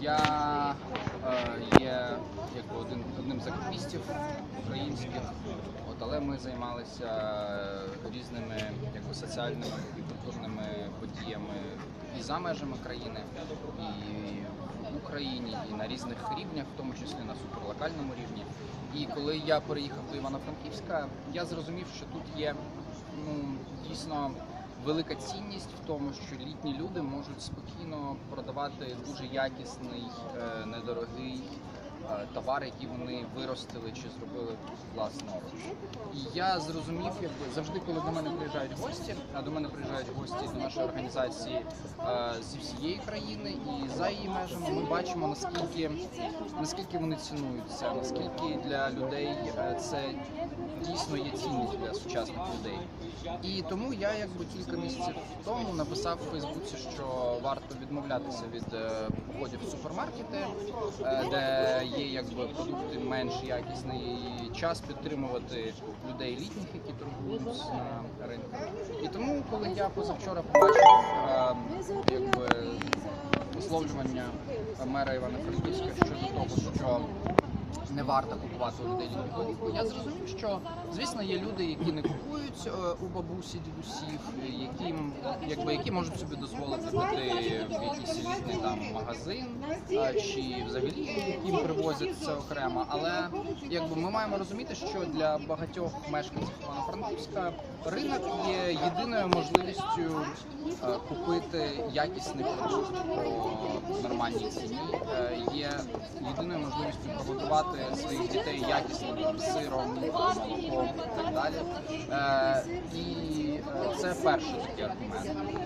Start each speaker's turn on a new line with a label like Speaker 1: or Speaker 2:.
Speaker 1: Я е, є якби один, одним з активістів українських, от, але ми займалися е, різними якби, соціальними і культурними подіями і за межами країни, і в Україні, і на різних рівнях, в тому числі на суперлокальному рівні. І коли я переїхав до Івано-Франківська, я зрозумів, що тут є ну, дійсно велика цінність в тому, що літні люди можуть спокійно продавати дуже якісний, е, недорогий е, товар, який вони виростили чи зробили власноруч. І я зрозумів, якби завжди, коли до мене приїжджають гості, а до мене приїжджають гості до нашої організації е, зі всієї країни і за її межами, ми бачимо наскільки наскільки вони цінують це, наскільки для людей е, це дійсно є цінність для сучасних людей. І тому я якби кілька місяців тому написав в Фейсбуці, що варто відмовлятися від походів в супермаркети, де є якби продукти менш якісні, і час підтримувати людей літніх, які торгують на ринку. І тому, коли я позавчора побачив е, якби висловлювання мера Івана Франківська щодо того, що не варто купувати у людей літнього. Я зрозумів, що звісно є люди, які не купують е, у бабусі, дідусів, які, якби, які можуть собі дозволити піти в якийсь елітний там магазин, е, чи взагалі їм привозять це окремо. Але якби ми маємо розуміти, що для багатьох мешканців Івано-Франківська ринок є єдиною можливістю е, купити якісний продукт по нормальній ціні. Є єдиною можливістю приготувати своїх дітей якісним сиром, молоком і так далі. Е, І е, це перший такий аргумент.